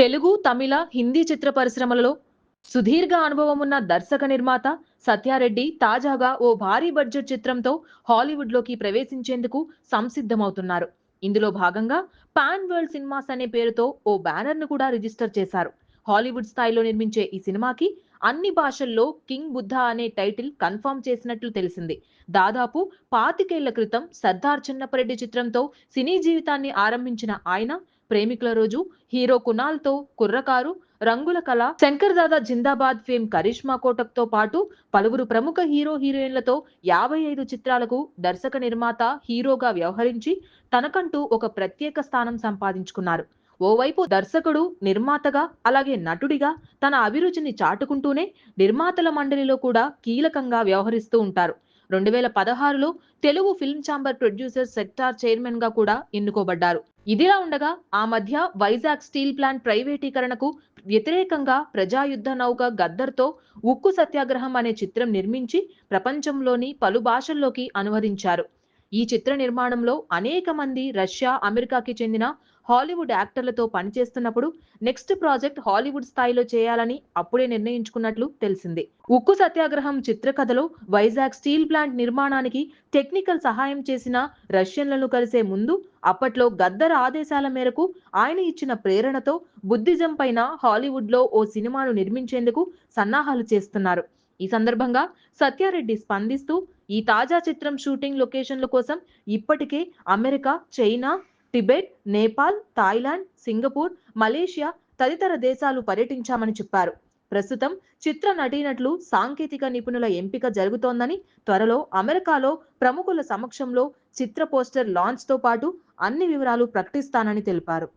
తెలుగు తమిళ హిందీ చిత్ర పరిశ్రమలలో సుదీర్ఘ అనుభవం ఉన్న దర్శక నిర్మాత సత్యారెడ్డి తాజాగా ఓ భారీ బడ్జెట్ చిత్రంతో హాలీవుడ్లోకి ప్రవేశించేందుకు సంసిద్ధమవుతున్నారు. ఇందులో భాగంగా పాన్ వరల్డ్ సినిమాస్ అనే పేరుతో ఓ బ్యానర్ను కూడా రిజిస్టర్ చేశారు. హాలీవుడ్ స్థాయిలో నిర్మించే ఈ సినిమాకి అన్ని భాషల్లో కింగ్ బుద్ధ అనే టైటిల్ కన్ఫర్మ్ చేసినట్లు తెలిసింది. దాదాపు పాతికేళ్ళ క్రితం సర్దార్ చిన్నపరెడ్డి చిత్రంతో సినీ జీవితాన్ని ఆరంభించిన ఆయన ప్రేమికుల రోజు హీరో కునాల్తో కుర్రకారు రంగుల కళ శంకర్ దాదా జిందాబాద్ ఫేమ్ కరిష్మా కోటక్తో పాటు పలువురు ప్రముఖ హీరో హీరోయిన్లతో యాభై ఐదు చిత్రాలకు దర్శక నిర్మాత హీరోగా వ్యవహరించి తనకంటూ ఒక ప్రత్యేక స్థానం సంపాదించుకున్నారు. ఓవైపు దర్శకుడు నిర్మాతగా అలాగే నటుడిగా తన అభిరుచిని చాటుకుంటూనే నిర్మాతల మండలిలో కూడా కీలకంగా వ్యవహరిస్తూ ఉంటారు. రెండు వేల పదహారులో Telugu film chamber producer sector చైర్మన్గా కూడా ఎన్నుకోబడ్డారు. ఇదిలా ఉండగా ఆ మధ్య వైజాగ్ స్టీల్ ప్లాంట్ ప్రైవేటీకరణకు వ్యతిరేకంగా ప్రజాయుద్ధ నౌక గద్దర్తో ఉక్కు సత్యాగ్రహం అనే చిత్రం నిర్మించి ప్రపంచంలోని పలు భాషల్లోకి అనువదించారు. ఈ చిత్ర నిర్మాణంలో అనేక మంది రష్యా అమెరికాకి చెందిన హాలీవుడ్ యాక్టర్లతో పనిచేస్తున్నప్పుడు నెక్స్ట్ ప్రాజెక్ట్ హాలీవుడ్ స్థాయిలో చేయాలని అప్పుడే నిర్ణయించుకున్నట్లు తెలిసింది. ఉక్కు సత్యాగ్రహం చిత్రకథలో వైజాగ్ స్టీల్ ప్లాంట్ నిర్మాణానికి టెక్నికల్ సహాయం చేసిన రష్యన్లను కలిసే ముందు అప్పట్లో గద్దర్ ఆదేశాల మేరకు ఆయన ఇచ్చిన ప్రేరణతో బుద్ధిజం పైన హాలీవుడ్లో ఓ సినిమాను నిర్మించేందుకు సన్నాహాలు చేస్తున్నారు. ఈ సందర్భంగా సత్యారెడ్డి స్పందిస్తూ ఈ తాజా చిత్రం షూటింగ్ లొకేషన్ల కోసం ఇప్పటికే America China Tibet Nepal Thailand Singapore Malaysia తదితర దేశాలు పర్యటించామని చెప్పారు. ప్రస్తుతం చిత్ర నటీనట్లు సాంకేతిక నిపుణుల ఎంపిక జరుగుతోందని త్వరలో అమెరికాలో ప్రముఖుల సమక్షంలో చిత్ర పోస్టర్ లాంచ్తో పాటు అన్ని వివరాలు ప్రకటిస్తానని తెలిపారు.